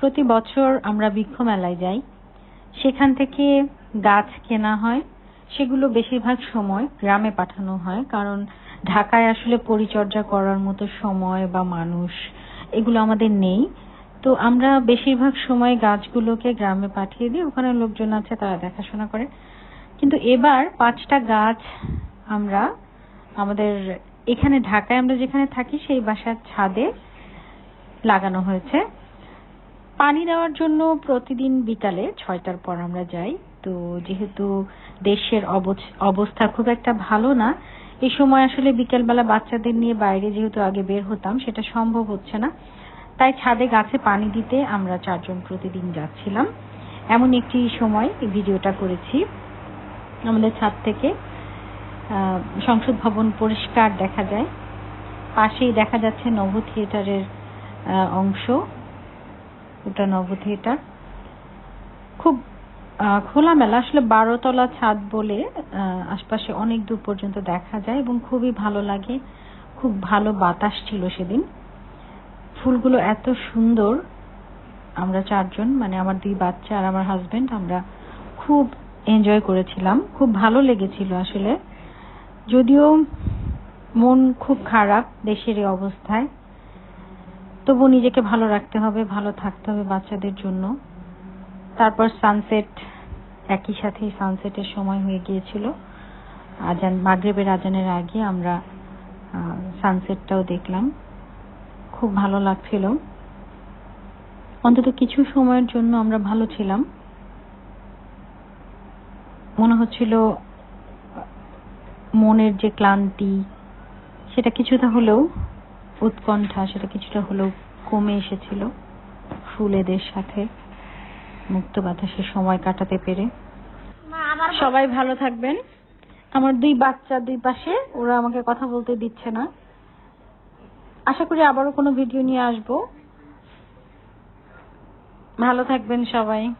প্রতি বছর আমরা বৃক্ষ মেলায় যাই। সেখান থেকে গাছ কেনা হয়। সেগুলো বেশিরভাগ সময় গ্রামে পাঠানো হয়, কারণ ঢাকায় আসলে পরিচর্যা করার মতো সময় বা মানুষ এগুলো আমাদের নেই। তো আমরা বেশিরভাগ সময় গাছগুলোকে গ্রামে পাঠিয়ে দিই, ওখানে লোকজন আছে তারা দেখাশোনা করে। কিন্তু এবার পাঁচটা গাছ আমরা আমাদের এখানে ঢাকায় আমরা যেখানে থাকি, সেই বাসার ছাদে লাগানো হয়েছে। পানি দেওয়ার জন্য প্রতিদিন বিকালে ছয়টার পর আমরা যাই। তো যেহেতু দেশের অবস্থা খুব একটা ভালো না এই সময় আসলে বিকেলবেলা বাচ্চাদের নিয়ে বাইরে যেহেতু আগে বের হতাম, সেটা সম্ভব হচ্ছে না। তাই ছাদে গাছে পানি দিতে আমরা চারজন প্রতিদিন যাচ্ছিলাম। এমন একটি সময় ভিডিওটা করেছি। আমাদের ছাদ থেকে সংসদ ভবন পরিষ্কার দেখা যায়। পাশেই দেখা যাচ্ছে নব থিয়েটারের অংশ। ওটা নব থিয়েটার খুব খোলামেলা। আসলে বারোতলা ছাদ বলে আশপাশে অনেক দূর পর্যন্ত দেখা যায় এবং খুবই ভালো লাগে। খুব ভালো বাতাস ছিল সেদিন। ফুলগুলো এত সুন্দর। আমরা চারজন মানে আমার দুই বাচ্চা আর আমার হাজবেন্ড আমরা খুব এনজয় করেছিলাম। খুব ভালো লেগেছিল আসলে। যদিও মন খুব খারাপ দেশের এই অবস্থায়। তবু নিজেকে ভালো রাখতে হবে, ভালো থাকতে হবে বাচ্চাদের জন্য। তারপর সানসেট একই সাথে সানসেটের সময় হয়ে গিয়েছিল। আজান, মাগরিবের আজানের আগে আমরা সানসেটটাও দেখলাম। খুব ভালো লাগছিল। অন্তত কিছু সময়ের জন্য আমরা ভালো ছিলাম। মনে হচ্ছিল মনের যে ক্লান্তি, সেটা কিছুটা হলেও উৎকণ্ঠা সেটা কিছুটা হলেও কমে এসেছিল ফুলেদের সাথে। মুক্ত বাতাসে সময় কাটাতে পেরে। সবাই ভালো থাকবেন। আমার দুই বাচ্চা দুই পাশে ওরা আমাকে কথা বলতে দিচ্ছে না। আশা করি আবারও কোনো ভিডিও নিয়ে আসব। ভালো থাকবেন সবাই।